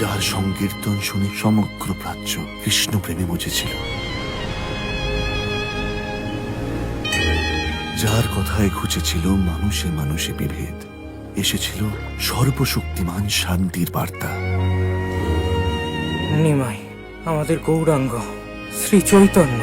যার সংকীর্তন শুনে সমগ্র প্রাচ্য কৃষ্ণ প্রেমে মজেছিল। যার কথায় ঘুচেছিল মানুষে মানুষে বিভেদ, এসেছিল সর্বশক্তিমান শান্তির বার্তা। নিমাই, আমাদের গৌরাঙ্গ শ্রী চৈতন্য